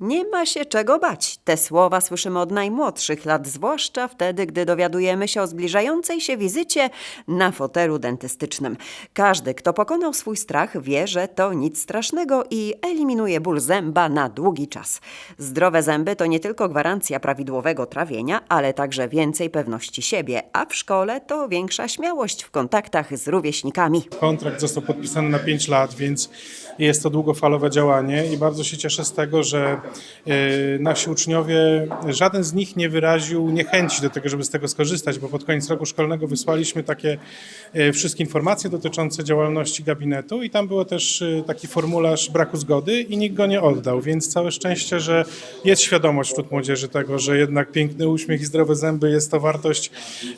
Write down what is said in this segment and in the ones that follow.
Nie ma się czego bać. Te słowa słyszymy od najmłodszych lat, zwłaszcza wtedy, gdy dowiadujemy się o zbliżającej się wizycie na fotelu dentystycznym. Każdy, kto pokonał swój strach, wie, że to nic strasznego i eliminuje ból zęba na długi czas. Zdrowe zęby to nie tylko gwarancja prawidłowego trawienia, ale także więcej pewności siebie, a w szkole to większa śmiałość w kontaktach z rówieśnikami. Kontrakt został podpisany na 5 lat, więc jest to długofalowe działanie i bardzo się cieszę z tego, że nasi uczniowie, żaden z nich nie wyraził niechęci do tego, żeby z tego skorzystać, bo pod koniec roku szkolnego wysłaliśmy takie e, wszystkie informacje dotyczące działalności gabinetu i tam było też e, taki formularz braku zgody i nikt go nie oddał, więc całe szczęście, że jest świadomość wśród młodzieży tego, że jednak piękny uśmiech i zdrowe zęby jest to wartość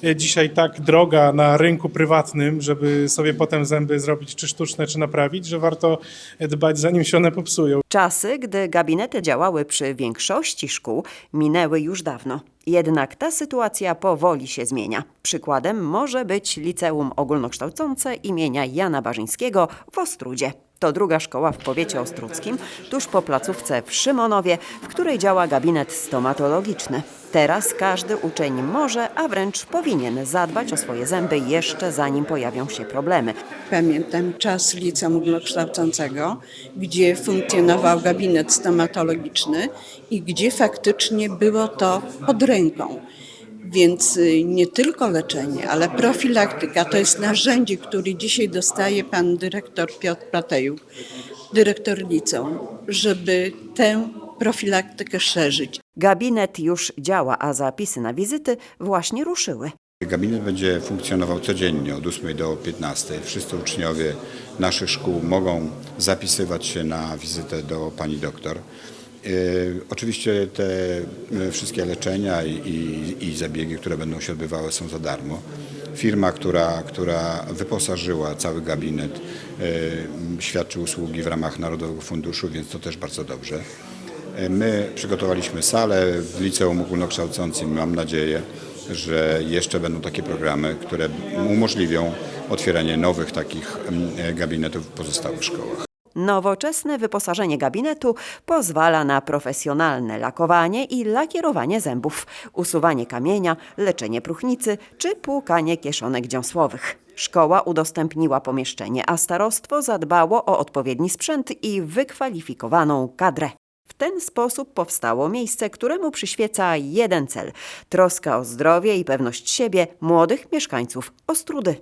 e, dzisiaj tak droga na rynku prywatnym, żeby sobie potem zęby zrobić czy sztuczne, czy naprawić, że warto dbać zanim się one popsują. Czasy, gdy gabinety działały przy większości szkół, minęły już dawno. Jednak ta sytuacja powoli się zmienia. Przykładem może być Liceum Ogólnokształcące imienia Jana Barzyńskiego w Ostrudzie. To druga szkoła w powiecie ostruckim, tuż po placówce w Szymonowie, w której działa gabinet stomatologiczny. Teraz każdy uczeń może, a wręcz powinien zadbać o swoje zęby jeszcze zanim pojawią się problemy. Pamiętam czas liceum ogólnokształcącego, gdzie funkcjonował gabinet stomatologiczny i gdzie faktycznie było to pod ręką. Więc y, nie tylko leczenie, ale profilaktyka to jest narzędzie, które dzisiaj dostaje pan dyrektor Piotr Platejuk, dyrektor liceum, żeby tę profilaktykę szerzyć. Gabinet już działa, a zapisy na wizyty właśnie ruszyły. Gabinet będzie funkcjonował codziennie od 8 do 15. Wszyscy uczniowie naszych szkół mogą zapisywać się na wizytę do pani doktor. E, Oczywiście te e, wszystkie leczenia i, i, i zabiegi, które będą się odbywały są za darmo. Firma, która, która wyposażyła cały gabinet, e, świadczy usługi w ramach Narodowego Funduszu, więc to też bardzo dobrze. My przygotowaliśmy salę w liceum ogólnokształcącym. Mam nadzieję, że jeszcze będą takie programy, które umożliwią otwieranie nowych takich mm, gabinetów w pozostałych szkołach. Nowoczesne wyposażenie gabinetu pozwala na profesjonalne lakowanie i lakierowanie zębów, usuwanie kamienia, leczenie próchnicy czy płukanie kieszonek dziąsłowych. Szkoła udostępniła pomieszczenie, a starostwo zadbało o odpowiedni sprzęt i wykwalifikowaną kadrę. W ten sposób powstało miejsce, któremu przyświeca jeden cel troska o zdrowie i pewność siebie młodych mieszkańców Ostrudy.